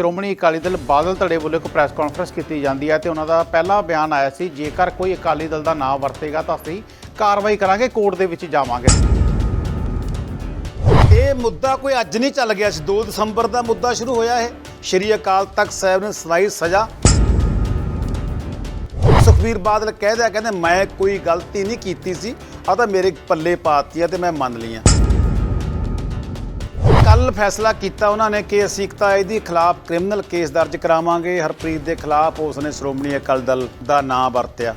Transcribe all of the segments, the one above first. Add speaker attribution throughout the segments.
Speaker 1: ਸ਼੍ਰੋਮਣੀ ਅਕਾਲੀ ਦਲ ਬਾਦਲ ਧੜੇ ਵੱਲੋਂ ਇੱਕ ਪ੍ਰੈਸ ਕਾਨਫਰੰਸ ਕੀਤੀ ਜਾਂਦੀ ਹੈ ਤੇ ਉਹਨਾਂ ਦਾ ਪਹਿਲਾ ਬਿਆਨ ਆਇਆ ਸੀ, ਜੇਕਰ ਕੋਈ ਅਕਾਲੀ ਦਲ ਦਾ ਨਾਮ ਵਰਤੇਗਾ ਤਾਂ ਅਸੀਂ ਕਾਰਵਾਈ ਕਰਾਂਗੇ, ਕੋਰਟ ਦੇ ਵਿੱਚ ਜਾਵਾਂਗੇ।
Speaker 2: ਇਹ ਮੁੱਦਾ ਕੋਈ ਅੱਜ ਨਹੀਂ ਚੱਲ ਗਿਆ ਸੀ 2 ਦਸੰਬਰ ਦਾ ਮੁੱਦਾ ਸ਼ੁਰੂ ਹੋਇਆ ਇਹ। ਸ਼੍ਰੀ ਅਕਾਲ ਤਖਤ ਸਾਹਿਬ ਨੇ ਸੁਣਾਈ ਸਜ਼ਾ। ਸੁਖਵੀਰ ਬਾਦਲ ਕਹਿ ਕਹਿਦਾ ਕਹਿੰਦੇ, ਮੈਂ ਕੋਈ ਗਲਤੀ ਨਹੀਂ ਕੀਤੀ ਸੀ ਆ ਤਾਂ ਮੇਰੇ ਪੱਲੇ ਪਾਤੀ ਆ ਤੇ ਮੈਂ ਮੰਨ ਲਈਆਂ। ਕੱਲ ਫੈਸਲਾ ਕੀਤਾ ਉਹਨਾਂ ਨੇ ਕਿ ਅਸੀਂ ਇੱਕ ਤਾਂ ਇਹਦੇ ਖਿਲਾਫ ਕ੍ਰਿਮੀਨਲ ਕੇਸ ਦਰਜ ਕਰਾਵਾਂਗੇ। ਹਰਪ੍ਰੀਤ ਦੇ ਖਿਲਾਫ ਉਸਨੇ ਸ਼੍ਰੋਮਣੀ ਅਕਾਲੀ ਦਲ ਦਾ ਨਾਂ ਵਰਤਿਆ।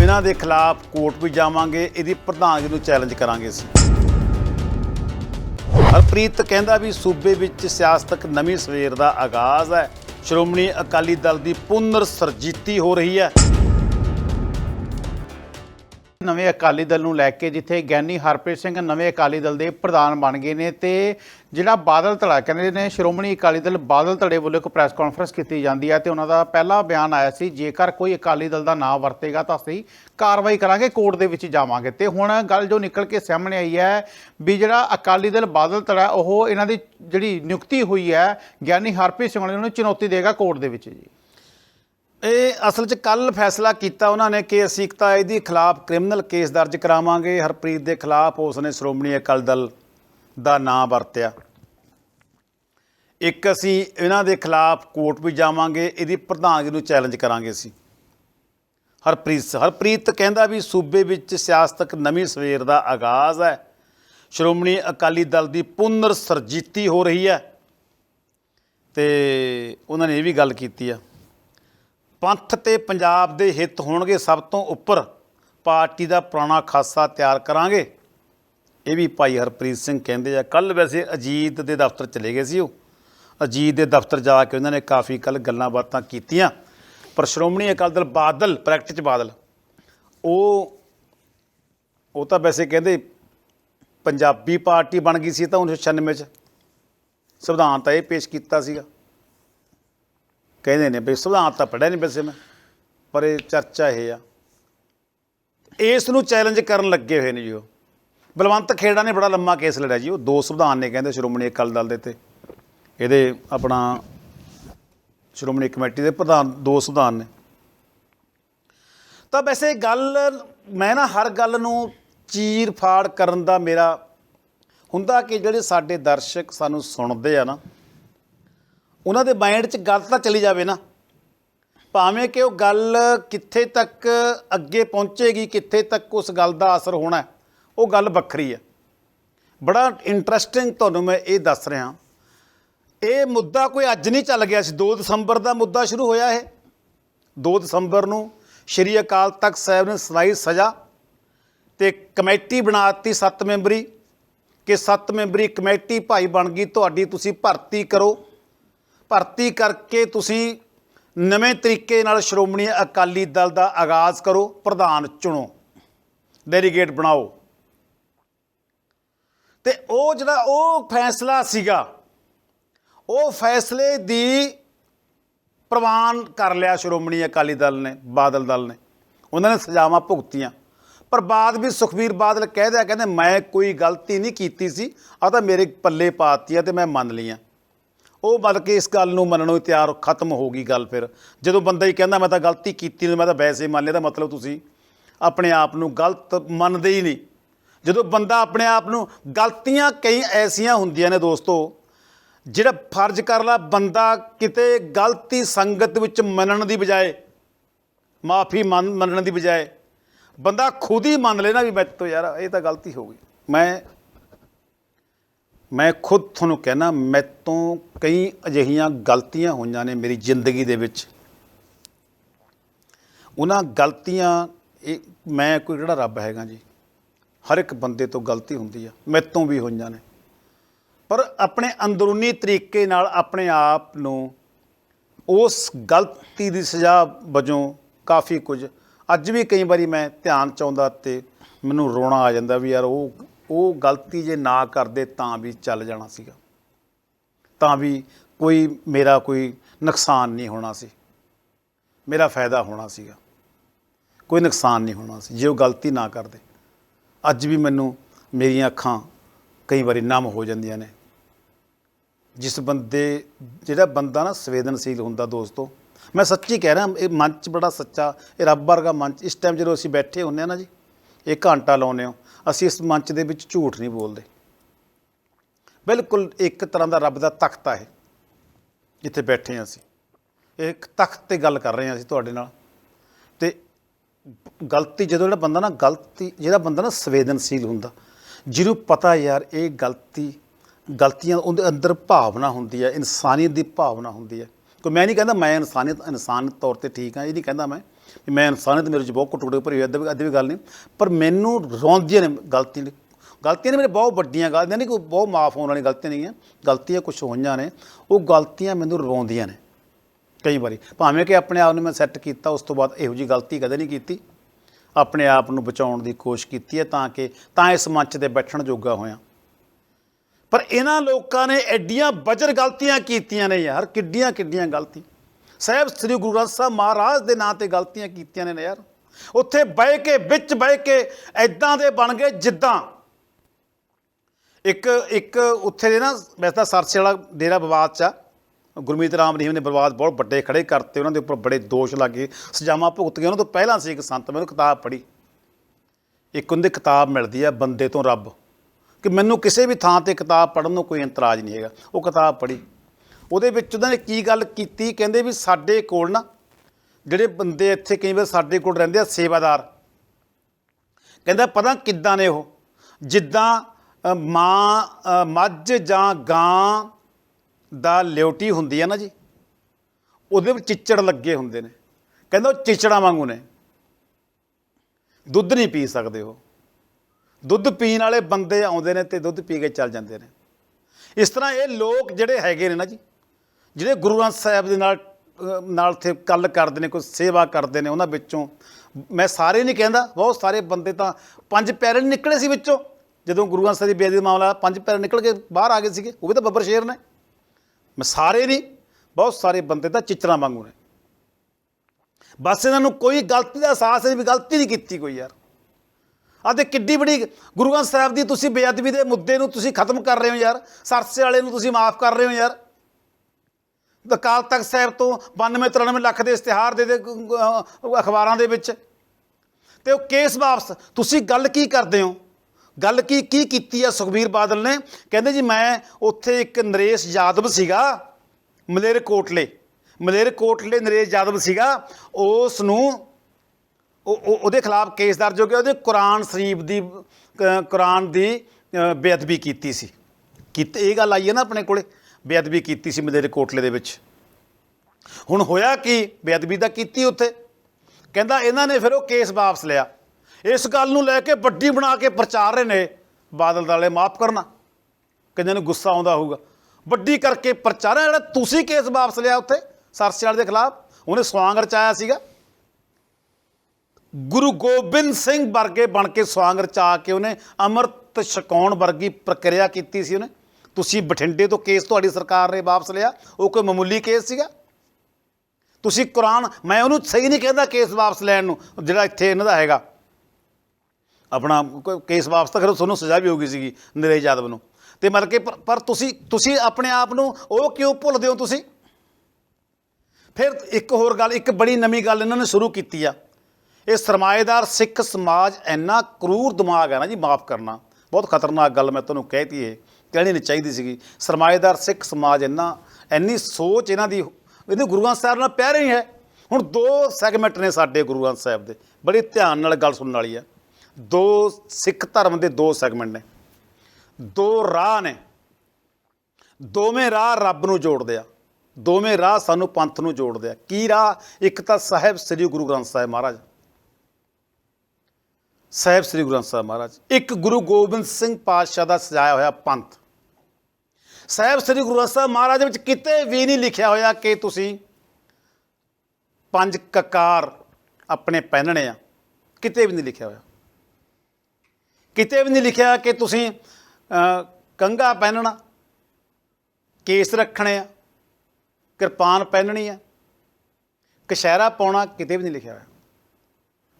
Speaker 2: ਇਹਨਾਂ ਦੇ ਖਿਲਾਫ ਕੋਰਟ ਵੀ ਜਾਵਾਂਗੇ, ਇਹਦੀ ਪ੍ਰਧਾਨਗੀ ਨੂੰ ਚੈਲੰਜ ਕਰਾਂਗੇ ਅਸੀਂ। ਹਰਪ੍ਰੀਤ ਕਹਿੰਦਾ ਵੀ ਸੂਬੇ ਵਿੱਚ ਸਿਆਸਤਕ ਨਵੀਂ ਸਵੇਰ ਦਾ ਆਗਾਜ਼ ਹੈ। ਸ਼੍ਰੋਮਣੀ ਅਕਾਲੀ ਦਲ ਦੀ ਪੁਨਰ ਸਰਜੀਤੀ ਹੋ ਰਹੀ ਹੈ।
Speaker 1: ਨਵੇਂ ਅਕਾਲੀ ਦਲ ਨੂੰ ਲੈ ਕੇ ਜਿੱਥੇ ਗਿਆਨੀ ਹਰਪ੍ਰੀਤ ਸਿੰਘ ਨਵੇਂ ਅਕਾਲੀ ਦਲ ਦੇ ਪ੍ਰਧਾਨ ਬਣ ਗਏ ਨੇ ਤੇ ਜਿਹੜਾ ਬਾਦਲ ਧੜਾ ਕਹਿੰਦੇ ਨੇ, ਸ਼੍ਰੋਮਣੀ ਅਕਾਲੀ ਦਲ ਬਾਦਲ ਧੜੇ ਵੱਲੋਂ ਇੱਕ ਪ੍ਰੈਸ ਕਾਨਫਰੰਸ ਕੀਤੀ ਜਾਂਦੀ ਹੈ ਤੇ ਉਹਨਾਂ ਦਾ ਪਹਿਲਾ ਬਿਆਨ ਆਇਆ ਸੀ, ਜੇਕਰ ਕੋਈ ਅਕਾਲੀ ਦਲ ਦਾ ਨਾਮ ਵਰਤੇਗਾ ਤਾਂ ਅਸੀਂ ਕਾਰਵਾਈ ਕਰਾਂਗੇ, ਕੋਰਟ ਦੇ ਵਿੱਚ ਜਾਵਾਂਗੇ। ਤੇ ਹੁਣ ਗੱਲ ਜੋ ਨਿਕਲ ਕੇ ਸਾਹਮਣੇ ਆਈ ਹੈ ਵੀ ਜਿਹੜਾ ਅਕਾਲੀ ਦਲ ਬਾਦਲ ਧੜਾ, ਉਹ ਇਹਨਾਂ ਦੀ ਜਿਹੜੀ ਨਿਯੁਕਤੀ ਹੋਈ ਹੈ, ਗਿਆਨੀ ਹਰਪ੍ਰੀਤ ਸਿੰਘ ਨੂੰ ਚੁਣੌਤੀ ਦੇਗਾ ਕੋਰਟ ਦੇ ਵਿੱਚ ਜੀ।
Speaker 2: ਇਹ ਅਸਲ 'ਚ ਕੱਲ ਫੈਸਲਾ ਕੀਤਾ ਉਹਨਾਂ ਨੇ ਕਿ ਅਸੀਂ ਇੱਕ ਤਾਂ ਇਹਦੇ ਖਿਲਾਫ ਕ੍ਰਿਮੀਨਲ ਕੇਸ ਦਰਜ ਕਰਾਵਾਂਗੇ। ਹਰਪ੍ਰੀਤ ਦੇ ਖਿਲਾਫ ਉਸ ਨੇ ਸ਼੍ਰੋਮਣੀ ਅਕਾਲੀ ਦਲ ਦਾ ਨਾਂ ਵਰਤਿਆ। ਇੱਕ ਅਸੀਂ ਇਹਨਾਂ ਦੇ ਖਿਲਾਫ ਕੋਰਟ ਵੀ ਜਾਵਾਂਗੇ, ਇਹਦੀ ਪ੍ਰਧਾਨਗੀ ਨੂੰ ਚੈਲੰਜ ਕਰਾਂਗੇ ਅਸੀਂ। ਹਰਪ੍ਰੀਤ ਹਰਪ੍ਰੀਤ ਕਹਿੰਦਾ ਵੀ ਸੂਬੇ ਵਿੱਚ ਸਿਆਸਤਕ ਨਵੀਂ ਸਵੇਰ ਦਾ ਆਗਾਜ਼ ਹੈ। ਸ਼੍ਰੋਮਣੀ ਅਕਾਲੀ ਦਲ ਦੀ ਪੁਨਰ ਸਰਜੀਤੀ ਹੋ ਰਹੀ ਹੈ। ਤੇ ਉਹਨਾਂ ਨੇ ਇਹ ਵੀ ਗੱਲ ਕੀਤੀ ਆ। ਪੰਥ ਤੇ ਪੰਜਾਬ ਦੇ ਹਿੱਤ ਹੋਣਗੇ ਸਭ ਤੋਂ ਉੱਪਰ। ਪਾਰਟੀ ਦਾ ਪੁਰਾਣਾ ਖਾਸਾ ਤਿਆਰ ਕਰਾਂਗੇ। ਇਹ ਵੀ ਭਾਈ ਹਰਪ੍ਰੀਤ ਸਿੰਘ ਕਹਿੰਦੇ ਆ ਕੱਲ ਵੈਸੇ ਅਜੀਤ ਦੇ ਦਫ਼ਤਰ ਚਲੇ ਗਏ ਸੀ ਉਹ। ਅਜੀਤ ਦੇ ਦਫ਼ਤਰ ਜਾ ਕੇ ਉਹਨਾਂ ਨੇ ਕਾਫੀ ਕੱਲ ਗੱਲਾਂ ਬਾਤਾਂ ਕੀਤੀਆਂ। ਪਰ ਸ਼੍ਰੋਮਣੀ ਅਕਾਲੀ ਦਲ ਬਾਦਲ, ਪ੍ਰੈਕਟਿਸ 'ਚ ਬਾਦਲ। ਉਹ ਉਹ ਤਾਂ ਵੈਸੇ ਕਹਿੰਦੇ ਪੰਜਾਬੀ ਪਾਰਟੀ ਬਣ ਗਈ ਸੀ ਤਾਂ 1996 ਚ। ਸੰਵਿਧਾਨ ਤਾਂ ਇਹ ਪੇਸ਼ ਕੀਤਾ ਸੀਗਾ। ਕਹਿੰਦੇ ਨੇ ਵੀ ਸੰਵਿਧਾਨ ਤਾਂ ਪੜਿਆ ਨਹੀਂ ਵੈਸੇ ਮੈਂ, ਪਰ ਇਹ ਚਰਚਾ ਇਹ ਆ। ਇਸ ਨੂੰ ਚੈਲੰਜ ਕਰਨ ਲੱਗੇ ਹੋਏ ਨੇ ਜੀ ਉਹ। ਬਲਵੰਤ ਖੇੜਾ ਨੇ ਬੜਾ ਲੰਮਾ ਕੇਸ ਲੜਿਆ ਜੀ। ਉਹ ਦੋ ਸੰਵਿਧਾਨ ਨੇ ਕਹਿੰਦੇ ਸ਼੍ਰੋਮਣੀ ਅਕਾਲੀ ਦਲ ਦੇ ਤੇ। ਇਹਦੇ ਆਪਣਾ ਸ਼੍ਰੋਮਣੀ ਕਮੇਟੀ ਦੇ ਪ੍ਰਧਾਨ ਦੋ ਸੰਵਿਧਾਨ ਨੇ। ਤਾਂ ਵੈਸੇ ਗੱਲ, ਮੈਂ ਨਾ ਹਰ ਗੱਲ ਨੂੰ ਚੀਰ ਫਾੜ ਕਰਨ ਦਾ ਮੇਰਾ ਹੁੰਦਾ ਕਿ ਜਿਹੜੇ ਸਾਡੇ ਦਰਸ਼ਕ ਸਾਨੂੰ ਸੁਣਦੇ ਆ ਨਾ ਉਹਨਾਂ ਦੇ ਮਾਈਂਡ 'ਚ ਗੱਲ ਤਾਂ ਚਲੀ ਜਾਵੇ ਨਾ। ਭਾਵੇਂ ਕਿ ਉਹ ਗੱਲ ਕਿੱਥੇ ਤੱਕ ਅੱਗੇ ਪਹੁੰਚੇਗੀ, ਕਿੱਥੇ ਤੱਕ ਉਸ ਗੱਲ ਦਾ ਅਸਰ ਹੋਣਾ, ਉਹ ਗੱਲ ਵੱਖਰੀ ਹੈ। ਬੜਾ ਇੰਟਰਸਟਿੰਗ ਤੁਹਾਨੂੰ ਮੈਂ ਇਹ ਦੱਸ ਰਿਹਾ। ਇਹ ਮੁੱਦਾ ਕੋਈ ਅੱਜ ਨਹੀਂ ਚੱਲ ਗਿਆ ਸੀ। 2 ਦਸੰਬਰ ਦਾ ਮੁੱਦਾ ਸ਼ੁਰੂ ਹੋਇਆ ਇਹ। 2 ਦਸੰਬਰ ਨੂੰ ਸ਼੍ਰੀ ਅਕਾਲ ਤਖਤ ਸਾਹਿਬ ਨੇ ਸੁਣਾਈ ਸਜ਼ਾ ਤੇ ਕਮੇਟੀ ਬਣਾਤੀ 7 ਮੈਂਬਰੀ। ਕਿ 7 ਮੈਂਬਰੀ ਕਮੇਟੀ ਭਾਈ ਬਣ ਗਈ, ਤੁਹਾਡੀ ਤੁਸੀਂ ਭਰਤੀ ਕਰੋ। ਭਰਤੀ ਕਰਕੇ ਤੁਸੀਂ ਨਵੇਂ ਤਰੀਕੇ ਨਾਲ ਸ਼੍ਰੋਮਣੀ ਅਕਾਲੀ ਦਲ ਦਾ ਆਗਾਜ਼ ਕਰੋ, ਪ੍ਰਧਾਨ ਚੁਣੋ। ਡੈਲੀਗੇਟ ਬਣਾਓ। ਤੇ ਉਹ ਜਿਹੜਾ ਉਹ ਫੈਸਲਾ ਸੀਗਾ, ਉਹ ਫੈਸਲੇ ਦੀ ਪ੍ਰਵਾਨ ਕਰ ਲਿਆ ਸ਼੍ਰੋਮਣੀ ਅਕਾਲੀ ਦਲ ਨੇ, ਬਾਦਲ ਦਲ ਨੇ। ਉਹਨਾਂ ਨੇ ਸਜ਼ਾਵਾਂ ਭੁਗਤੀਆਂ। ਪਰ ਬਾਅਦ ਵੀ ਸੁਖਵੀਰ ਬਾਦਲ ਕਹਿ ਕਹਿਦਾ ਕਹਿੰਦੇ, ਮੈਂ ਕੋਈ ਗਲਤੀ ਨਹੀਂ ਕੀਤੀ ਸੀ। ਆ ਤਾਂ ਮੇਰੇ ਪੱਲੇ ਪਾਤੀ ਆ ਤੇ ਮੈਂ ਮੰਨ ਲਈਆਂ। ਉਹ ਬਲਕਿ ਇਸ ਗੱਲ ਨੂੰ ਮੰਨਣੋਂ ਹੀ ਤਿਆਰ ਖਤਮ ਹੋ ਗਈ ਗੱਲ ਫਿਰ। ਜਦੋਂ ਬੰਦਾ ਹੀ ਕਹਿੰਦਾ, ਮੈਂ ਤਾਂ ਗਲਤੀ ਕੀਤੀ ਨਹੀਂ, ਮੈਂ ਤਾਂ ਵੈਸੇ ਮੰਨ ਲਿਆ ਤਾਂ ਮਤਲਬ ਤੁਸੀਂ ਆਪਣੇ ਆਪ ਨੂੰ ਗਲਤ ਮੰਨਦੇ ਹੀ ਨਹੀਂ। ਜਦੋਂ ਬੰਦਾ ਆਪਣੇ ਆਪ ਨੂੰ ਗਲਤੀਆਂ ਕਈ ਐਸੀਆਂ ਹੁੰਦੀਆਂ ਨੇ ਦੋਸਤੋ, ਜਿਹੜਾ ਫਰਜ਼ ਕਰ ਲਾ ਬੰਦਾ ਕਿਤੇ ਗਲਤੀ ਸੰਗਤ ਵਿੱਚ ਮੰਨਣ ਦੀ ਬਜਾਏ, ਮਾਫੀ ਮੰਨਣ ਦੀ ਬਜਾਏ, ਬੰਦਾ ਖੁਦ ਹੀ ਮੰਨ ਲੈਣਾ ਵੀ ਮੈਂ ਤੋਂ ਯਾਰ ਇਹ ਤਾਂ ਗਲਤੀ ਹੋ ਗਈ। ਮੈਂ ਮੈਂ ਖੁਦ ਤੁਹਾਨੂੰ ਕਹਿਣਾ ਮੈਤੋਂ ਕਈ ਅਜਿਹੀਆਂ ਗਲਤੀਆਂ ਹੋਈਆਂ ਨੇ ਮੇਰੀ ਜ਼ਿੰਦਗੀ ਦੇ ਵਿੱਚ। ਉਹਨਾਂ ਗਲਤੀਆਂ, ਇਹ ਮੈਂ ਕੋਈ ਜਿਹੜਾ ਰੱਬ ਹੈਗਾ ਜੀ, ਹਰ ਇੱਕ ਬੰਦੇ ਤੋਂ ਗਲਤੀ ਹੁੰਦੀ ਆ ਮੈਤੋਂ ਵੀ ਹੋਈਆਂ ਨੇ। ਪਰ ਆਪਣੇ ਅੰਦਰੂਨੀ ਤਰੀਕੇ ਨਾਲ ਆਪਣੇ ਆਪ ਨੂੰ ਉਸ ਗਲਤੀ ਦੀ ਸਜ਼ਾ ਵਜੋਂ ਕਾਫੀ ਕੁਝ, ਅੱਜ ਵੀ ਕਈ ਵਾਰੀ ਮੈਂ ਧਿਆਨ ਚਾਹੁੰਦਾ ਤੇ ਮੈਨੂੰ ਰੋਣਾ ਆ ਜਾਂਦਾ ਵੀ ਯਾਰ ਉਹ ਉਹ ਗਲਤੀ ਜੇ ਨਾ ਕਰਦੇ ਤਾਂ ਵੀ ਚੱਲ ਜਾਣਾ ਸੀਗਾ। ਤਾਂ ਵੀ ਕੋਈ ਮੇਰਾ ਕੋਈ ਨੁਕਸਾਨ ਨਹੀਂ ਹੋਣਾ ਸੀ। ਮੇਰਾ ਫਾਇਦਾ ਹੋਣਾ ਸੀਗਾ। ਕੋਈ ਨੁਕਸਾਨ ਨਹੀਂ ਹੋਣਾ ਸੀ, ਜੇ ਉਹ ਗਲਤੀ ਨਾ ਕਰਦੇ। ਅੱਜ ਵੀ ਮੈਨੂੰ ਮੇਰੀਆਂ ਅੱਖਾਂ ਕਈ ਵਾਰੀ ਨਮ ਹੋ ਜਾਂਦੀਆਂ ਨੇ। ਜਿਸ ਬੰਦੇ, ਜਿਹੜਾ ਬੰਦਾ ਨਾ ਸੰਵੇਦਨਸ਼ੀਲ ਹੁੰਦਾ ਦੋਸਤੋ, ਮੈਂ ਸੱਚੀ ਕਹਿ ਰਿਹਾ, ਇਹ ਮੰਚ ਬੜਾ ਸੱਚਾ, ਇਹ ਰੱਬ ਵਰਗਾ ਮੰਚ, ਇਸ ਟਾਈਮ ਜਦੋਂ ਅਸੀਂ ਬੈਠੇ ਹੁੰਨੇ ਆ ਨਾ ਜੀ ਇਹ ਘੰਟਾ ਲਾਉਂਦੇ ਹੋ। ਅਸੀਂ ਇਸ ਮੰਚ ਦੇ ਵਿੱਚ ਝੂਠ ਨਹੀਂ ਬੋਲਦੇ। ਬਿਲਕੁਲ ਇੱਕ ਤਰ੍ਹਾਂ ਦਾ ਰੱਬ ਦਾ ਤਖਤ ਆ ਇਹ, ਜਿੱਥੇ ਬੈਠੇ ਹਾਂ ਅਸੀਂ। ਇਹ ਇੱਕ ਤਖਤ ਤੇ ਗੱਲ ਕਰ ਰਹੇ ਹਾਂ ਅਸੀਂ ਤੁਹਾਡੇ ਨਾਲ। ਤੇ ਗਲਤੀ ਜਦੋਂ ਜਿਹੜਾ ਬੰਦਾ ਨਾ ਗਲਤੀ, ਜਿਹੜਾ ਬੰਦਾ ਨਾ ਸੰਵੇਦਨਸ਼ੀਲ ਹੁੰਦਾ, ਜਿਹਨੂੰ ਪਤਾ ਯਾਰ ਇਹ ਗਲਤੀ, ਗਲਤੀਆਂ ਉਹਦੇ ਅੰਦਰ ਭਾਵਨਾ ਹੁੰਦੀ ਹੈ, ਇਨਸਾਨੀਅਤ ਦੀ ਭਾਵਨਾ ਹੁੰਦੀ ਹੈ। ਕੋਈ ਮੈਂ ਨਹੀਂ ਕਹਿੰਦਾ ਮੈਂ ਇਨਸਾਨੀਅਤ, ਇਨਸਾਨ ਤੌਰ ਤੇ ਠੀਕ ਹਾਂ, ਇਹ ਨਹੀਂ ਕਹਿੰਦਾ ਮੈਂ। ਵੀ ਮੈਂ ਇਨਸਾਨੀਅਤ ਮੇਰੇ 'ਚ ਬਹੁਤ ਟੁਕੜੇ ਭਰੀ ਹੋਈ ਅੱਧੀ ਵੀ ਅੱਧੀ ਵੀ ਗੱਲ ਨਹੀਂ। ਪਰ ਮੈਨੂੰ ਰੋਂਦੀਆਂ ਨੇ ਗਲਤੀਆਂ ਨੇ। ਗਲਤੀਆਂ ਨੇ ਮੇਰੇ ਬਹੁਤ ਵੱਡੀਆਂ ਗਲਤੀਆਂ ਨਹੀਂ ਕੋਈ ਬਹੁਤ ਮਾਫ ਹੋਣ ਵਾਲੀ ਗਲਤੀਆਂ ਨਹੀਂ ਹੈ ਗਲਤੀਆਂ ਕੁਝ ਹੋਈਆਂ ਨੇ, ਉਹ ਗਲਤੀਆਂ ਮੈਨੂੰ ਰੋਂਦੀਆਂ ਨੇ। ਕਈ ਵਾਰੀ, ਭਾਵੇਂ ਕਿ ਆਪਣੇ ਆਪ ਨੂੰ ਮੈਂ ਸੈੱਟ ਕੀਤਾ, ਉਸ ਤੋਂ ਬਾਅਦ ਇਹੋ ਜੀ ਗਲਤੀ ਕਦੇ ਨਹੀਂ ਕੀਤੀ। ਆਪਣੇ ਆਪ ਨੂੰ ਬਚਾਉਣ ਦੀ ਕੋਸ਼ਿਸ਼ ਕੀਤੀ ਹੈ ਤਾਂ ਕਿ, ਤਾਂ ਇਸ ਮੰਚ ਤੇ ਬੈਠਣ ਜੋਗਾ ਹੋਇਆ। ਪਰ ਇਹਨਾਂ ਲੋਕਾਂ ਨੇ ਐਡੀਆਂ ਬਜਰ ਗਲਤੀਆਂ ਕੀਤੀਆਂ ਨੇ ਯਾਰ ਕਿੱਡੀਆਂ ਕਿੱਡੀਆਂ ਗਲਤੀ ਸਾਹਿਬ, ਸ੍ਰੀ ਗੁਰੂ ਗ੍ਰੰਥ ਸਾਹਿਬ ਮਹਾਰਾਜ ਦੇ ਨਾਂ ਤੇ ਗਲਤੀਆਂ ਕੀਤੀਆਂ ਨੇ ਯਾਰ। ਉੱਥੇ ਬਹਿ ਕੇ, ਵਿੱਚ ਬਹਿ ਕੇ ਐਦਾਂ ਦੇ ਬਣ ਗਏ ਜਿੱਦਾਂ ਇੱਕ ਇੱਕ ਉੱਥੇ ਦੇ ਨਾ ਵੈਸੇ ਤਾਂ ਸਰਸੇ ਵਾਲਾ ਡੇਰਾ ਵਿਵਾਦ ਚ ਆ। ਗੁਰਮੀਤ ਰਾਮ ਰਹੀਮ ਨੇ ਬਰਬਾਦ ਬਹੁਤ ਵੱਡੇ ਖੜੇ ਕਰਤੇ, ਉਹਨਾਂ ਦੇ ਉੱਪਰ ਬੜੇ ਦੋਸ਼ ਲੱਗੇ, ਸਜ਼ਾਵਾਂ ਭੁਗਤ ਗਏ ਉਹਨਾਂ ਤੋਂ ਪਹਿਲਾਂ ਸੀ ਇੱਕ ਸੰਤ, ਮੈਨੂੰ ਕਿਤਾਬ ਪੜ੍ਹੀ। ਇੱਕ ਉਹਦੀ ਕਿਤਾਬ ਮਿਲਦੀ ਆ, ਬੰਦੇ ਤੋਂ ਰੱਬ। ਕਿ ਮੈਨੂੰ ਕਿਸੇ ਵੀ ਥਾਂ ਤੇ ਕਿਤਾਬ ਪੜ੍ਹਨ ਨੂੰ ਕੋਈ ਇਤਰਾਜ਼ ਨਹੀਂ ਹੈਗਾ। ਉਹ ਕਿਤਾਬ ਪੜ੍ਹੀ। ਉਹਦੇ ਵਿੱਚ ਉਹਨਾਂ ਨੇ ਕੀ ਗੱਲ ਕੀਤੀ? ਕਹਿੰਦੇ ਵੀ ਸਾਡੇ ਕੋਲ ਨਾ ਜਿਹੜੇ ਬੰਦੇ ਇੱਥੇ ਕਈ ਵਾਰ ਸਾਡੇ ਕੋਲ ਰਹਿੰਦੇ ਆ, ਸੇਵਾਦਾਰ। ਕਹਿੰਦਾ ਪਤਾ ਕਿੱਦਾਂ ਨੇ ਉਹ? ਜਿੱਦਾਂ ਮਾਂ ਮੱਝ ਜਾਂ ਗਾਂ ਦਾ ਲਿਓਟੀ ਹੁੰਦੀ ਹੈ ਨਾ ਜੀ, ਉਹਦੇ ਵਿੱਚ ਚਿੱਚੜ ਲੱਗੇ ਹੁੰਦੇ ਨੇ। ਕਹਿੰਦਾ ਉਹ ਚਿਚੜਾਂ ਵਾਂਗੂ ਨੇ। ਦੁੱਧ ਨਹੀਂ ਪੀ ਸਕਦੇ ਉਹ। ਦੁੱਧ ਪੀਣ ਵਾਲੇ ਬੰਦੇ ਆਉਂਦੇ ਨੇ ਤੇ ਦੁੱਧ ਪੀ ਕੇ ਚੱਲ ਜਾਂਦੇ ਨੇ। ਇਸ ਤਰ੍ਹਾਂ ਇਹ ਲੋਕ ਜਿਹੜੇ ਹੈਗੇ ਨੇ ਨਾ ਜੀ ਜਿਹੜੇ ਗੁਰੂ ਗ੍ਰੰਥ ਸਾਹਿਬ ਦੇ ਨਾਲ ਨਾਲ ਤੇ ਗੱਲ ਕਰਦੇ ਨੇ, ਕੋਈ ਸੇਵਾ ਕਰਦੇ ਨੇ, ਉਹਨਾਂ ਵਿੱਚੋਂ ਮੈਂ ਸਾਰੇ ਨਹੀਂ ਕਹਿੰਦਾ, ਬਹੁਤ ਸਾਰੇ ਬੰਦੇ ਤਾਂ ਪੰਜ ਪੈਰੇ ਨਿਕਲੇ ਸੀ ਵਿੱਚੋਂ। ਜਦੋਂ ਗੁਰੂ ਗ੍ਰੰਥ ਸਾਹਿਬ ਦੀ ਬੇਅਦਬੀ ਦਾ ਮਾਮਲਾ ਪੰਜ ਪੈਰੇ ਨਿਕਲ ਕੇ ਬਾਹਰ ਆ ਗਏ ਸੀਗੇ, ਉਹ ਵੀ ਤਾਂ ਬੱਬਰ ਸ਼ੇਰ ਨੇ। ਮੈਂ ਸਾਰੇ ਨਹੀਂ, ਬਹੁਤ ਸਾਰੇ ਬੰਦੇ ਤਾਂ ਚਿੱਤਰਾਂ ਵਾਂਗੂ ਨੇ। ਬਸ ਇਹਨਾਂ ਨੂੰ ਕੋਈ ਗਲਤੀ ਦਾ ਅਹਿਸਾਸ ਨਹੀਂ ਵੀ ਗਲਤੀ ਨਹੀਂ ਕੀਤੀ ਕੋਈ ਯਾਰ। ਆਹ ਤੇ ਕਿੱਡੀ ਬੜੀ ਗੁਰੂ ਗ੍ਰੰਥ ਸਾਹਿਬ ਦੀ ਤੁਸੀਂ ਬੇਅਦਬੀ ਦੇ ਮੁੱਦੇ ਨੂੰ ਤੁਸੀਂ ਖਤਮ ਕਰ ਰਹੇ ਹੋ ਯਾਰ, ਸਰਸੇ ਵਾਲੇ ਨੂੰ ਤੁਸੀਂ ਮਾਫ ਕਰ ਰਹੇ ਹੋ ਯਾਰ। ਅਕਾਲ ਤਖਤ ਸਾਹਿਬ ਤੋਂ 92 93 ਲੱਖ ਦੇ ਇਸ਼ਤਿਹਾਰ ਦੇ ਦੇ ਅਖਬਾਰਾਂ ਦੇ ਵਿੱਚ। ਤੇ ਉਹ ਕੇਸ ਵਾਪਸ, ਤੁਸੀਂ ਗੱਲ ਕੀ ਕਰਦੇ ਹੋ? ਗੱਲ ਕੀ ਕੀ ਕੀਤੀ ਆ ਸੁਖਬੀਰ ਬਾਦਲ ਨੇ? ਕਹਿੰਦੇ ਜੀ, ਮੈਂ ਉੱਥੇ ਇੱਕ ਨਰੇਸ਼ ਯਾਦਵ ਸੀਗਾ, ਮਲੇਰ ਕੋਟਲੇ। ਮਲੇਰ ਕੋਟਲੇ ਨਰੇਸ਼ ਯਾਦਵ ਸੀਗਾ ਉਸ ਨੂੰ ਉਹਦੇ ਖਿਲਾਫ ਕੇਸ ਦਰਜ ਹੋ ਗਿਆ। ਉਹਦੇ ਕੁਰਾਨ ਸ਼ਰੀਫ ਦੀ ਕੁਰਾਨ ਦੀ ਬੇਅਦਬੀ ਕੀਤੀ ਸੀ। ਕੀਤੇ ਇਹ ਗੱਲ ਆਈ ਹੈ ਨਾ ਆਪਣੇ ਕੋਲੇ? ਬੇਅਦਬੀ ਕੀਤੀ ਸੀ ਮਲੇਰ ਕੋਟਲੇ ਦੇ ਵਿੱਚ। ਹੁਣ ਹੋਇਆ ਕੀ? ਬੇਅਦਬੀ ਤਾਂ ਕੀਤੀ ਉੱਥੇ। ਕਹਿੰਦਾ ਇਹਨਾਂ ਨੇ ਫਿਰ ਉਹ ਕੇਸ ਵਾਪਸ ਲਿਆ। ਇਸ ਗੱਲ ਨੂੰ ਲੈ ਕੇ ਵੱਡੀ ਬਣਾ ਕੇ ਪ੍ਰਚਾਰ ਰਹੇ ਨੇ। ਬਾਦਲ ਦਾਲੇ ਮਾਫ ਕਰਨਾ। ਕਹਿੰਦੇ ਨੂੰ ਗੁੱਸਾ ਆਉਂਦਾ ਹੋਊਗਾ। ਵੱਡੀ ਕਰਕੇ ਪ੍ਰਚਾਰ ਜਿਹੜਾ ਤੁਸੀਂ ਕੇਸ ਵਾਪਸ ਲਿਆ ਉੱਥੇ, ਸਰਸੇ ਵਾਲੇ ਦੇ ਖਿਲਾਫ। ਉਹਨੇ ਸਵਾਂਗ ਰਚਾਇਆ ਸੀਗਾ। ਗੁਰੂ ਗੋਬਿੰਦ ਸਿੰਘ ਵਰਗੇ ਬਣ ਕੇ ਸਵਾਂਗ ਰਚਾ ਕੇ ਉਹਨੇ ਅੰਮ੍ਰਿਤ ਛਕਾਉਣ ਵਰਗੀ ਪ੍ਰਕਿਰਿਆ ਕੀਤੀ ਸੀ ਉਹਨੇ। ਤੁਸੀਂ ਬਠਿੰਡੇ ਤੋਂ ਕੇਸ ਤੁਹਾਡੀ ਸਰਕਾਰ ਨੇ ਵਾਪਸ ਲਿਆ, ਉਹ ਕੋਈ ਮਾਮੂਲੀ ਕੇਸ ਸੀਗਾ? ਤੁਸੀਂ ਕੁਰਾਨ, ਮੈਂ ਉਹਨੂੰ ਸਹੀ ਨਹੀਂ ਕਹਿੰਦਾ ਕੇਸ ਵਾਪਸ ਲੈਣ ਨੂੰ, ਜਿਹੜਾ ਇੱਥੇ ਇਹਨਾਂ ਦਾ ਹੈਗਾ। ਆਪਣਾ ਕੇਸ ਵਾਪਸ ਤਾਂ ਕਰੋ ਤੁਹਾਨੂੰ ਸਜ਼ਾ ਵੀ ਹੋ ਗਈ ਸੀਗੀ, ਨਰੇਸ਼ ਯਾਦਵ ਨੂੰ। ਤੇ ਮਤਲਬ ਕਿ ਪਰ- ਤੁਸੀਂ ਤੁਸੀਂ ਆਪਣੇ ਆਪ ਨੂੰ ਉਹ ਕਿਉਂ ਭੁੱਲਦੇ ਹੋ ਤੁਸੀਂ? ਫਿਰ ਇੱਕ ਹੋਰ ਗੱਲ, ਇੱਕ ਬੜੀ ਨਵੀਂ ਗੱਲ ਇਹਨਾਂ ਨੇ ਸ਼ੁਰੂ ਕੀਤੀ ਆ। ਇਹ ਸਰਮਾਏਦਾਰ ਸਿੱਖ ਸਮਾਜ ਇੰਨਾ ਕਰੂਰ ਦਿਮਾਗ ਹੈ ਨਾ ਜੀ ਮਾਫ ਕਰਨਾ। ਬਹੁਤ ਖਤਰਨਾਕ ਗੱਲ ਮੈਂ ਤੁਹਾਨੂੰ ਕਹਿਤੀ ਇਹ। ਕਹਿਣੀ ਨਹੀਂ ਚਾਹੀਦੀ ਸੀਗੀ। ਸਰਮਾਏਦਾਰ ਸਿੱਖ ਸਮਾਜ ਇੰਨਾ, ਇੰਨੀ ਸੋਚ ਇਹਨਾਂ ਦੀ ਇਹਦੇ ਗੁਰੂ ਗ੍ਰੰਥ ਸਾਹਿਬ ਨਾਲ ਪਿਆਰੇ ਹੀ ਹੈ। ਹੁਣ ਦੋ ਸੈਗਮੈਂਟ ਨੇ ਸਾਡੇ ਗੁਰੂ ਗ੍ਰੰਥ ਸਾਹਿਬ ਦੇ, ਬੜੀ ਧਿਆਨ ਨਾਲ ਗੱਲ ਸੁਣਨ ਵਾਲੀ ਹੈ। ਦੋ ਸਿੱਖ ਧਰਮ ਦੇ ਦੋ ਸੈਗਮੈਂਟ ਨੇ। ਦੋ ਰਾਹ ਨੇ। ਦੋਵੇਂ ਰਾਹ ਰੱਬ ਨੂੰ ਜੋੜਦੇ ਆ। ਦੋਵੇਂ ਰਾਹ ਸਾਨੂੰ ਪੰਥ ਨੂੰ ਜੋੜਦੇ ਆ। ਕੀ ਰਾਹ? ਇੱਕ ਤਾਂ ਸਾਹਿਬ ਸ੍ਰੀ ਗੁਰੂ ਗ੍ਰੰਥ ਸਾਹਿਬ ਮਹਾਰਾਜ। ਸਾਹਿਬ ਸ੍ਰੀ ਗੁਰੂ ਗ੍ਰੰਥ ਸਾਹਿਬ ਮਹਾਰਾਜ ਇੱਕ ਗੁਰੂ ਗੋਬਿੰਦ ਸਿੰਘ ਪਾਤਸ਼ਾਹ ਦਾ ਸਜਾਇਆ ਹੋਇਆ ਪੰਥ। ਸਾਹਿਬ ਸ੍ਰੀ ਗੁਰੂ ਗ੍ਰੰਥ ਸਾਹਿਬ ਮਹਾਰਾਜ ਵਿੱਚ ਕਿਤੇ ਵੀ ਨਹੀਂ ਲਿਖਿਆ ਹੋਇਆ ਕਿ ਤੁਸੀਂ ਪੰਜ ਕਕਾਰ ਆਪਣੇ ਪਹਿਨਣੇ ਆ। ਕਿਤੇ ਵੀ ਨਹੀਂ ਲਿਖਿਆ ਹੋਇਆ। ਕਿਤੇ ਵੀ ਨਹੀਂ ਲਿਖਿਆ ਕਿ ਤੁਸੀਂ ਅ, ਕੰਘਾ ਪਹਿਨਣਾ ਕੇਸ ਰੱਖਣੇ ਆ ਕਿਰਪਾਨ ਪਹਿਨਣੀ ਆ ਕਸ਼ਹਿਰਾ ਪਾਉਣਾ ਕਿਤੇ ਵੀ ਨਹੀਂ ਲਿਖਿਆ ਹੋਇਆ।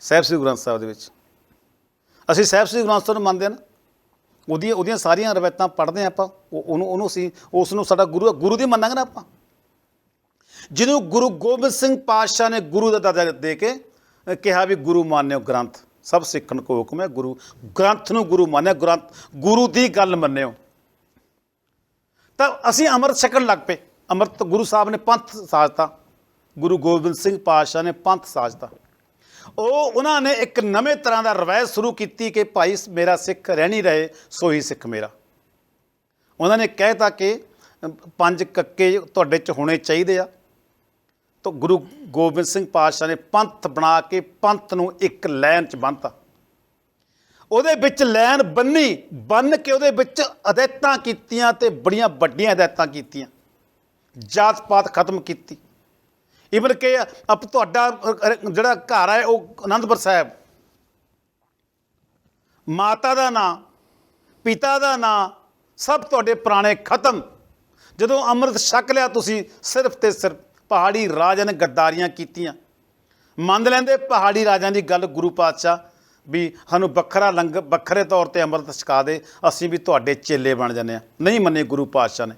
Speaker 2: ਸਾਹਿਬ ਸ੍ਰੀ ਗੁਰੂ ਗ੍ਰੰਥ ਸਾਹਿਬ ਦੇ ਵਿੱਚ ਅਸੀਂ ਸਾਹਿਬ ਸ੍ਰੀ ਗੁਰੂ ਗ੍ਰੰਥ ਸਾਹਿਬ ਨੂੰ ਮੰਨਦੇ ਹਾਂ ਨਾ, ਉਹਦੀਆਂ ਉਹਦੀਆਂ ਸਾਰੀਆਂ ਰਵਾਇਤਾਂ ਪੜ੍ਹਦੇ ਹਾਂ ਆਪਾਂ, ਉਹ- ਉਹਨੂੰ ਉਹਨੂੰ ਅਸੀਂ ਉਸ ਨੂੰ ਸਾਡਾ ਗੁਰੂ ਗੁਰੂ ਦੀ ਮੰਨਾਂਗੇ ਨਾ ਆਪਾਂ। ਜਦੋਂ ਗੁਰੂ ਗੋਬਿੰਦ ਸਿੰਘ ਪਾਤਸ਼ਾਹ ਨੇ ਗੁਰੂ ਦਾ ਦਰਜਾ ਦੇ ਕੇ ਕਿਹਾ ਵੀ ਗੁਰੂ ਮੰਨਿਓ ਗ੍ਰੰਥ। ਸਭ ਸਿੱਖਣ ਕੋ ਹੁਕਮ ਹੈ ਗੁਰੂ। ਗ੍ਰੰਥ ਨੂੰ ਗੁਰੂ ਮੰਨਿਆ, ਗ੍ਰੰਥ ਗੁਰੂ ਦੀ ਗੱਲ ਮੰਨਿਓ। ਤਾਂ ਅਸੀਂ ਅੰਮ੍ਰਿਤ ਛਕਣ ਲੱਗ ਪਏ। ਅੰਮ੍ਰਿਤ ਗੁਰੂ ਸਾਹਿਬ ਨੇ ਪੰਥ ਸਾਜਤਾ। ਗੁਰੂ ਗੋਬਿੰਦ ਸਿੰਘ ਪਾਤਸ਼ਾਹ ਨੇ ਪੰਥ ਸਾਜਤਾ। ਉਹ ਉਹਨਾਂ ਨੇ ਇੱਕ ਨਵੇਂ ਤਰ੍ਹਾਂ ਦਾ ਰਵਾਇਤ ਸ਼ੁਰੂ ਕੀਤੀ ਕਿ ਭਾਈ ਮੇਰਾ ਸਿੱਖ ਰਹਿਣੀ ਨਹੀਂ ਰਹੇ ਸੋਈ ਸਿੱਖ ਮੇਰਾ। ਉਹਨਾਂ ਨੇ ਕਹਿਤਾ ਕਿ ਪੰਜ ਕੱਕੇ ਤੁਹਾਡੇ ਚ ਹੋਣੇ ਚਾਹੀਦੇ ਆ। ਤਾਂ ਗੁਰੂ ਗੋਬਿੰਦ ਸਿੰਘ ਪਾਤਸ਼ਾਹ ਨੇ ਪੰਥ ਬਣਾ ਕੇ ਪੰਥ ਨੂੰ ਇੱਕ ਲਾਈਨ ਚ ਬੰਨਤਾ। ਉਹਦੇ ਵਿੱਚ ਲਾਈਨ ਬੰਨੀ, ਬੰਨ ਕੇ ਉਹਦੇ ਵਿੱਚ ਹਦਾਇਤਾਂ ਕੀਤੀਆਂ ਤੇ ਬੜੀਆਂ ਵੱਡੀਆਂ ਹਦਾਇਤਾਂ ਕੀਤੀਆਂ। ਜਾਤ ਪਾਤ ਖਤਮ ਕੀਤੀ। ਈਵਨ ਕਿ ਅਪ ਤੁਹਾਡਾ ਜਿਹੜਾ ਘਰ ਹੈ, ਉਹ ਆਨੰਦਪੁਰ ਸਾਹਿਬ। ਮਾਤਾ ਦਾ ਨਾਂ, ਪਿਤਾ ਦਾ ਨਾਂ, ਸਭ ਤੁਹਾਡੇ ਪੁਰਾਣੇ ਖਤਮ। ਜਦੋਂ ਅੰਮ੍ਰਿਤ ਛਕ ਲਿਆ ਤੁਸੀਂ, ਸਿਰਫ ਤੇ ਸਿਰਫ ਪਹਾੜੀ ਰਾਜਿਆਂ ਨੇ ਗੱਦਾਰੀਆਂ ਕੀਤੀਆਂ। ਮੰਨ ਲੈਂਦੇ ਪਹਾੜੀ ਰਾਜਾਂ ਦੀ ਗੱਲ ਗੁਰੂ ਪਾਤਸ਼ਾਹ, ਵੀ ਸਾਨੂੰ ਵੱਖਰਾ ਲੰਗ, ਵੱਖਰੇ ਤੌਰ ਤੇ ਅੰਮ੍ਰਿਤ ਛਕਾ ਦੇ, ਅਸੀਂ ਵੀ ਤੁਹਾਡੇ ਚੇਲੇ ਬਣ ਜਾਂਦੇ ਆ ਨਹੀਂ ਮੰਨੇ ਗੁਰੂ ਪਾਤਸ਼ਾਹ ਨੇ।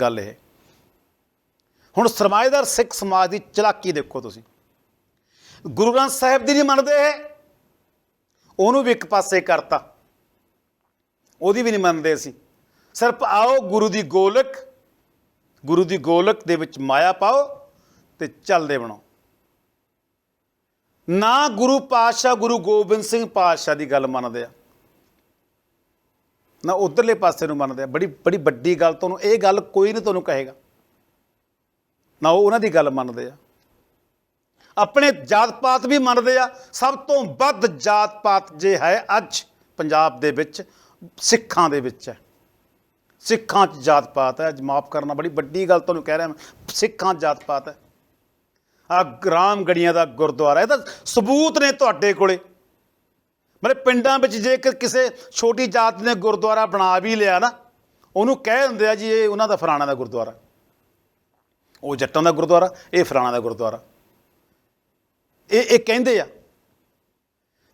Speaker 2: ਗੱਲ ਇਹ ਹੁਣ ਸਰਮਾਏਦਾਰ ਸਿੱਖ ਸਮਾਜ ਦੀ ਚਲਾਕੀ ਦੇਖੋ ਤੁਸੀਂ। ਗੁਰੂ ਗ੍ਰੰਥ ਸਾਹਿਬ ਦੀ ਨਹੀਂ ਮੰਨਦੇ ਇਹ। ਉਹਨੂੰ ਵੀ ਇੱਕ ਪਾਸੇ ਕਰਤਾ। ਉਹਦੀ ਵੀ ਨਹੀਂ ਮੰਨਦੇ ਅਸੀਂ। ਸਿਰਫ ਆਓ ਗੁਰੂ ਦੀ ਗੋਲਕ, ਗੁਰੂ ਦੀ ਗੋਲਕ ਦੇ ਵਿੱਚ ਮਾਇਆ ਪਾਓ ਤੇ ਚੱਲਦੇ ਬਣੋ। ਨਾ ਗੁਰੂ ਪਾਤਸ਼ਾਹ, ਗੁਰੂ ਗੋਬਿੰਦ ਸਿੰਘ ਪਾਤਸ਼ਾਹ ਦੀ ਗੱਲ ਮੰਨਦੇ ਆ। ਨਾ ਉਧਰਲੇ ਪਾਸੇ ਨੂੰ ਮੰਨਦੇ ਆ। ਬੜੀ ਬੜੀ ਵੱਡੀ ਗੱਲ ਤੁਹਾਨੂੰ, ਇਹ ਗੱਲ ਕੋਈ ਨਹੀਂ ਤੁਹਾਨੂੰ ਕਹੇਗਾ। ਨਾ ਉਹ ਉਹਨਾਂ ਦੀ ਗੱਲ ਮੰਨਦੇ ਆ। ਆਪਣੇ ਜਾਤ ਪਾਤ ਵੀ ਮੰਨਦੇ ਆ। ਸਭ ਤੋਂ ਵੱਧ ਜਾਤ ਪਾਤ ਜੇ ਹੈ ਅੱਜ ਪੰਜਾਬ ਦੇ ਵਿੱਚ, ਸਿੱਖਾਂ ਦੇ ਵਿੱਚ ਹੈ। ਸਿੱਖਾਂ 'ਚ ਜਾਤ ਪਾਤ ਹੈ। ਅੱਜ ਮਾਫ ਕਰਨਾ, ਬੜੀ ਵੱਡੀ ਗੱਲ ਤੁਹਾਨੂੰ ਕਹਿ ਰਿਹਾ ਮੈਂ। ਸਿੱਖਾਂ 'ਚ ਜਾਤ ਪਾਤ ਹੈ। ਆ ਗ੍ਰਾਮ ਗੜੀਆਂ ਦਾ ਗੁਰਦੁਆਰਾ ਇਹਦਾ ਸਬੂਤ ਨੇ ਤੁਹਾਡੇ ਕੋਲੇ। ਮਤਲਬ ਪਿੰਡਾਂ ਵਿੱਚ ਜੇਕਰ ਕਿਸੇ ਛੋਟੀ ਜਾਤ ਨੇ ਗੁਰਦੁਆਰਾ ਬਣਾ ਵੀ ਲਿਆ ਨਾ, ਉਹਨੂੰ ਕਹਿ ਦਿੰਦੇ ਆ ਜੀ, ਇਹ ਉਹਨਾਂ ਦਾ ਫਲਾਣਾ ਦਾ ਗੁਰਦੁਆਰਾ। ਉਹ ਜੱਟਾਂ ਦਾ ਗੁਰਦੁਆਰਾ, ਇਹ ਫਲਾਣਾ ਦਾ ਗੁਰਦੁਆਰਾ। ਇਹ ਇਹ ਕਹਿੰਦੇ ਆ।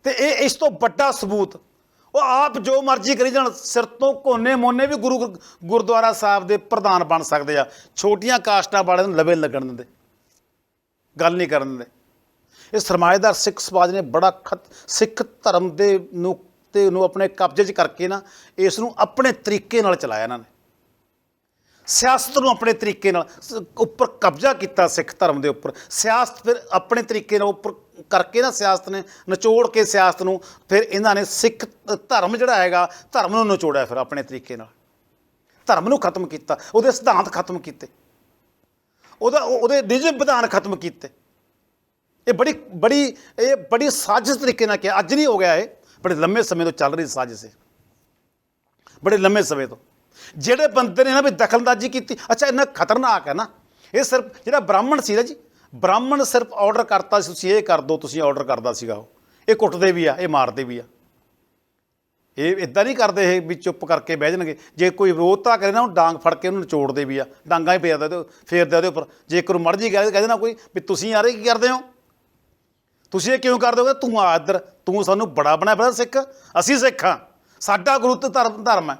Speaker 2: ਤੇ ਇਹ ਇਸ ਤੋਂ ਵੱਡਾ ਸਬੂਤ, ਉਹ ਆਪ ਜੋ ਮਰਜ਼ੀ ਕਰੀ ਜਾਣ, ਸਿਰ ਤੋਂ ਕੋਨੇ ਮੋਨੇ ਵੀ ਗੁਰੂ ਗੁਰਦੁਆਰਾ ਸਾਹਿਬ ਦੇ ਪ੍ਰਧਾਨ ਬਣ ਸਕਦੇ ਆ। ਛੋਟੀਆਂ ਕਾਸਟਾਂ ਵਾਲਿਆਂ ਨੂੰ ਲਵੇ ਲੱਗਣ ਦਿੰਦੇ। ਗੱਲ ਨਹੀਂ ਕਰਨ ਦਿੰਦੇ। ਇਹ ਸਰਮਾਏਦਾਰ ਸਿੱਖ ਸਮਾਜ ਨੇ ਬੜਾ ਖਤ, ਸਿੱਖ ਧਰਮ ਦੇ ਨੂੰ, ਤੇ ਨੂੰ ਆਪਣੇ ਕਬਜ਼ੇ 'ਚ ਕਰਕੇ ਨਾ, ਇਸ ਨੂੰ ਆਪਣੇ ਤਰੀਕੇ ਨਾਲ ਚਲਾਇਆ ਇਹਨਾਂ ਨੇ। ਸਿਆਸਤ ਨੂੰ ਆਪਣੇ ਤਰੀਕੇ ਨਾਲ ਸ- ਉੱਪਰ ਕਬਜ਼ਾ ਕੀਤਾ ਸਿੱਖ ਧਰਮ ਦੇ ਉੱਪਰ। ਸਿਆਸਤ ਫਿਰ ਆਪਣੇ ਤਰੀਕੇ ਨਾਲ ਉੱਪਰ ਕਰਕੇ ਨਾ ਸਿਆਸਤ ਨੇ, ਨਿਚੋੜ ਕੇ ਸਿਆਸਤ ਨੂੰ, ਫਿਰ ਇਹਨਾਂ ਨੇ ਸਿੱਖ ਧਰਮ ਜਿਹੜਾ ਹੈਗਾ, ਧਰਮ ਨੂੰ ਨਿਚੋੜਿਆ ਫਿਰ ਆਪਣੇ ਤਰੀਕੇ ਨਾਲ। ਧਰਮ ਨੂੰ ਖਤਮ ਕੀਤਾ, ਉਹਦੇ ਸਿਧਾਂਤ ਖਤਮ ਕੀਤੇ। ਉਹਦਾ, ਉਹ- ਉਹਦੇ ਨਿਯਮ ਵਿਧਾਨ ਖਤਮ ਕੀਤੇ। ਇਹ ਬੜੀ ਬੜੀ, ਇਹ ਬੜੀ ਸਾਜ਼ਿਸ਼ ਤਰੀਕੇ ਨਾਲ ਕਿਹਾ। ਅੱਜ ਨਹੀਂ ਹੋ ਗਿਆ ਇਹ, ਬੜੇ ਲੰਮੇ ਸਮੇਂ ਤੋਂ ਚੱਲ ਰਹੀ ਸਾਜ਼ਿਸ਼ ਹੈ ਬੜੇ ਲੰਮੇ ਸਮੇਂ ਤੋਂ। ਜਿਹੜੇ ਬੰਦੇ ਨੇ ਨਾ ਵੀ ਦਖਲਅੰਦਾਜ਼ੀ ਕੀਤੀ, ਅੱਛਾ, ਇੰਨਾ ਖਤਰਨਾਕ ਹੈ ਨਾ। ਇਹ ਸਿਰਫ ਜਿਹੜਾ ਬ੍ਰਾਹਮਣ ਸੀ ਨਾ ਜੀ, ਬ੍ਰਾਹਮਣ ਸਿਰਫ ਆਰਡਰ ਕਰਤਾ ਸੀ, ਤੁਸੀਂ ਇਹ ਕਰ ਦਿਓ ਤੁਸੀਂ ਆਰਡਰ ਕਰਦਾ ਸੀਗਾ ਉਹ। ਇਹ ਕੁੱਟਦੇ ਵੀ ਆ, ਇਹ ਮਾਰਦੇ ਵੀ ਆ। ਇਹ ਇਦਾਂ ਨਹੀਂ ਕਰਦੇ ਇਹ ਵੀ ਚੁੱਪ ਕਰਕੇ ਬਹਿ ਜਾਣਗੇ। ਜੇ ਕੋਈ ਵਿਰੋਧਤਾ ਕਰੇ ਨਾ ਉਹ ਡਾਂਗ ਫੜ ਕੇ ਉਹਨੂੰ ਨਿਚੋੜਦੇ ਵੀ ਆ। ਡਾਂਗਾਂ ਹੀ ਫੇਰਦੇ ਤੇ ਫੇਰਦੇ ਉਹਦੇ ਉੱਪਰ। ਜੇ ਇੱਕ ਨੂੰ ਮਰਜ਼ੀ ਕਹੇ ਕਹਿੰਦੇ ਨਾ ਕੋਈ ਵੀ ਤੁਸੀਂ ਯਾਰ ਇਹ ਕੀ ਕਰਦੇ ਹੋ? ਤੁਸੀਂ ਇਹ ਕਿਉਂ ਕਰਦੇ ਹੋ? ਤੂੰ ਆ ਇੱਧਰ। ਤੂੰ ਸਾਨੂੰ ਬੜਾ ਬਣਾਇਆ ਫਿਰ ਸਿੱਖ। ਅਸੀਂ ਸਿੱਖ ਹਾਂ। ਸਾਡਾ ਗੁਰੂ ਤੇ ਧਰਮ ਧਰਮ ਹੈ।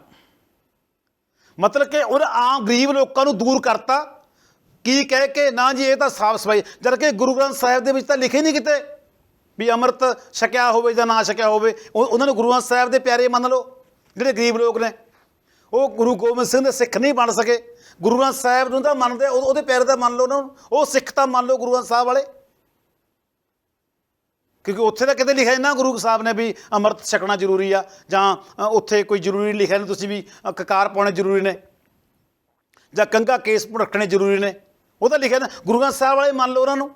Speaker 2: ਮਤਲਬ ਕਿ ਉਹ ਆਮ ਗਰੀਬ ਲੋਕਾਂ ਨੂੰ ਦੂਰ ਕਰਤਾ। ਕੀ ਕਹਿ ਕੇ? ਨਾ ਜੀ, ਇਹ ਤਾਂ ਸਾਫ਼ ਸਫ਼ਾਈ। ਜਦ ਕਿ ਗੁਰੂ ਗ੍ਰੰਥ ਸਾਹਿਬ ਦੇ ਵਿੱਚ ਤਾਂ ਲਿਖੇ ਨਹੀਂ ਕਿਤੇ ਵੀ ਅੰਮ੍ਰਿਤ ਛਕਿਆ ਹੋਵੇ ਜਾਂ ਨਾ ਛਕਿਆ ਹੋਵੇ। ਉਹ- ਉਹਨਾਂ ਨੂੰ ਗੁਰੂ ਗ੍ਰੰਥ ਸਾਹਿਬ ਦੇ ਪਿਆਰੇ ਮੰਨ ਲਓ, ਜਿਹੜੇ ਗਰੀਬ ਲੋਕ ਨੇ। ਉਹ ਗੁਰੂ ਗੋਬਿੰਦ ਸਿੰਘ ਦੇ ਸਿੱਖ ਨਹੀਂ ਬਣ ਸਕੇ। ਗੁਰੂ ਗ੍ਰੰਥ ਸਾਹਿਬ ਨੂੰ ਤਾਂ ਮੰਨਦੇ ਉਹ- ਉਹਦੇ ਪਿਆਰੇ ਦਾ ਮੰਨ ਲਓ ਉਹਨਾਂ ਨੂੰ। ਉਹ ਸਿੱਖ ਤਾਂ ਮੰਨ ਲਓ ਗੁਰੂ ਗ੍ਰੰਥ ਸਾਹਿਬ ਵਾਲੇ। ਕਿਉਂਕਿ ਉੱਥੇ ਤਾਂ ਕਿਤੇ ਲਿਖਿਆ ਨਾ ਗੁਰੂ ਸਾਹਿਬ ਨੇ ਵੀ ਅੰਮ੍ਰਿਤ ਛਕਣਾ ਜ਼ਰੂਰੀ ਆ ਜਾਂ ਅ, ਉੱਥੇ ਕੋਈ ਜ਼ਰੂਰੀ ਲਿਖਿਆ ਨਹੀਂ ਤੁਸੀਂ ਵੀ ਅ, ਕਕਾਰ ਪਾਉਣੇ ਜ਼ਰੂਰੀ ਨੇ ਜਾਂ ਕੰਗਾ ਕੇਸ ਰੱਖਣੇ ਜ਼ਰੂਰੀ ਨੇ। ਉਹ ਤਾਂ ਲਿਖਿਆ ਨਾ ਗੁਰੂ ਗ੍ਰੰਥ ਸਾਹਿਬ ਵਾਲੇ ਮੰਨ ਲਓ ਉਹਨਾਂ ਨੂੰ।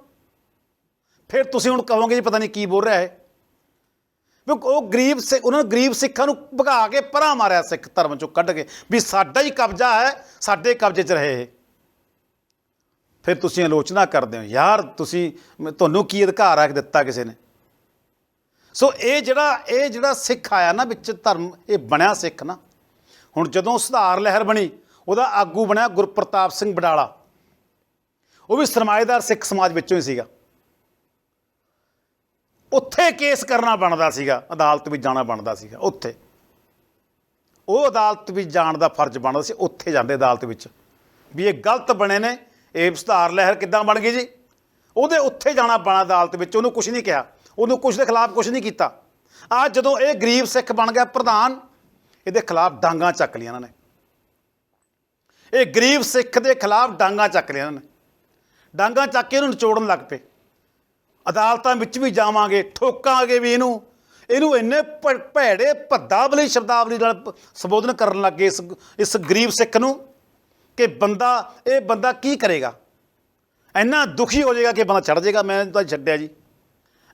Speaker 2: ਫਿਰ ਤੁਸੀਂ ਹੁਣ ਕਹੋਗੇ ਜੀ ਪਤਾ ਨਹੀਂ ਕੀ ਬੋਲ ਰਿਹਾ ਹੈ ਵੀ ਉਹ ਗਰੀਬ ਸਿੱਖ ਉਹਨਾਂ ਨੂੰ ਗਰੀਬ ਸਿੱਖਾਂ ਨੂੰ ਭਗਾ ਕੇ ਪਰਾਂ ਮਾਰਿਆ ਸਿੱਖ ਧਰਮ ਚੋਂ ਕੱਢ ਕੇ ਵੀ ਸਾਡਾ ਹੀ ਕਬਜ਼ਾ ਹੈ ਸਾਡੇ ਕਬਜ਼ੇ 'ਚ ਰਹੇ ਇਹ। ਫਿਰ ਤੁਸੀਂ ਆਲੋਚਨਾ ਕਰਦੇ ਹੋ ਯਾਰ ਤੁਸੀਂ ਤੁਹਾਨੂੰ ਕੀ ਅਧਿਕਾਰ ਆ ਕੇ ਦਿੱਤਾ ਕਿਸੇ ਨੇ? ਸੋ ਇਹ ਜਿਹੜਾ ਇਹ ਜਿਹੜਾ ਸਿੱਖ ਆਇਆ ਨਾ ਵਿੱਚ ਧਰਮ, ਇਹ ਬਣਿਆ ਸਿੱਖ ਨਾ। ਹੁਣ ਜਦੋਂ ਸੁਧਾਰ ਲਹਿਰ ਬਣੀ, ਉਹਦਾ ਆਗੂ ਬਣਿਆ ਗੁਰਪ੍ਰਤਾਪ ਸਿੰਘ ਬਡਾਲਾ। ਉਹ ਵੀ ਸਰਮਾਏਦਾਰ ਸਿੱਖ ਸਮਾਜ ਵਿੱਚੋਂ ਹੀ ਸੀਗਾ। ਉੱਥੇ ਕੇਸ ਕਰਨਾ ਬਣਦਾ ਸੀਗਾ, ਅਦਾਲਤ ਵਿੱਚ ਜਾਣਾ ਬਣਦਾ ਸੀਗਾ, ਉੱਥੇ। ਉਹ ਅਦਾਲਤ ਵਿੱਚ ਜਾਣ ਦਾ ਫਰਜ਼ ਬਣਦਾ ਸੀ, ਉੱਥੇ ਜਾਂਦੇ ਅਦਾਲਤ ਵਿੱਚ। ਵੀ ਇਹ ਗਲਤ ਬਣੇ ਨੇ, ਇਹ ਸੁਧਾਰ ਲਹਿਰ ਕਿੱਦਾਂ ਬਣ ਗਈ ਜੀ? ਉਹਦੇ ਉੱਥੇ ਜਾਣਾ ਬਣਾ ਅਦਾਲਤ ਵਿੱਚ, ਉਹਨੂੰ ਕੁਝ ਨਹੀਂ ਕਿਹਾ। ਉਹਨੂੰ ਕੁਝ ਦੇ ਖਿਲਾਫ ਕੁਝ ਨਹੀਂ ਕੀਤਾ। ਆ ਜਦੋਂ ਇਹ ਗਰੀਬ ਸਿੱਖ ਬਣ ਗਿਆ ਪ੍ਰਧਾਨ, ਇਹਦੇ ਖਿਲਾਫ ਡਾਂਗਾ ਚੱਕ ਲਈਆਂ ਇਹਨਾਂ ਨੇ। ਇਹ ਗਰੀਬ ਸਿੱਖ ਦੇ ਖਿਲਾਫ ਡਾਂਗਾ ਚੱਕ ਲਈਆਂ ਇਹਨਾਂ ਨੇ। ਡਾਂਗਾ ਚੱਕ ਕੇ ਇਹਨੂੰ ਨਿਚੋੜਨ ਲੱਗ ਪਏ। ਅਦਾਲਤਾਂ ਵਿੱਚ ਵੀ ਜਾਵਾਂਗੇ, ਠੋਕਾਂਗੇ ਵੀ ਇਹਨੂੰ। ਇਹਨੂੰ ਇੰਨੇ ਭ- ਭੈੜੇ ਭੱਦਾਵਲੀ, ਸ਼ਬਦਾਵਲੀ ਨਾਲ ਸੰਬੋਧਨ ਕਰਨ ਲੱਗੇ ਇਸ ਇਸ ਗਰੀਬ ਸਿੱਖ ਨੂੰ ਕਿ ਬੰਦਾ, ਇਹ ਬੰਦਾ ਕੀ ਕਰੇਗਾ? ਇੰਨਾ ਦੁਖੀ ਹੋ ਜਾਏਗਾ ਕਿ ਬੰਦਾ ਛੱਡ ਜਾਏਗਾ। ਮੈਂ ਤਾਂ ਛੱਡਿਆ ਜੀ।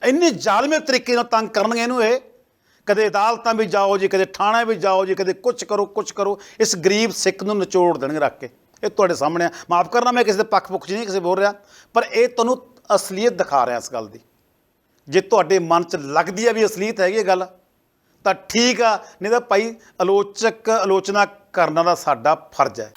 Speaker 2: ਇੰਨੀ ਜ਼ਾਲਮੇ ਤਰੀਕੇ ਨਾਲ ਤੰਗ ਕਰਨਗੇ ਇਹਨੂੰ ਇਹ। ਕਦੇ ਅਦਾਲਤਾਂ ਵੀ ਜਾਓ ਜੀ, ਕਦੇ ਥਾਣੇ ਵੀ ਜਾਓ ਜੀ, ਕਦੇ ਕੁਝ ਕਰੋ ਕੁਝ ਕਰੋ। ਇਸ ਗਰੀਬ ਸਿੱਖ ਨੂੰ ਨਿਚੋੜ ਦੇਣਗੇ ਰੱਖ ਕੇ। ਇਹ ਤੁਹਾਡੇ ਸਾਹਮਣੇ ਆ। ਮਾਫ ਕਰਨਾ, ਮੈਂ ਕਿਸੇ ਦੇ ਪੱਖ ਪੁੱਖ 'ਚ ਨਹੀਂ, ਕਿਸੇ ਬੋਲ ਰਿਹਾ। ਪਰ ਇਹ ਤੁਹਾਨੂੰ ਅਸਲੀਅਤ ਦਿਖਾ ਰਿਹਾ ਇਸ ਗੱਲ ਦੀ। ਜੇ ਤੁਹਾਡੇ ਮਨ 'ਚ ਲੱਗਦੀ ਆ ਵੀ ਅਸਲੀਅਤ ਹੈਗੀ ਇਹ ਗੱਲ, ਤਾਂ ਠੀਕ ਆ। ਨਹੀਂ ਤਾਂ ਭਾਈ, ਆਲੋਚਕ, ਆਲੋਚਨਾ ਕਰਨਾ ਦਾ ਸਾਡਾ ਫਰਜ਼ ਹੈ।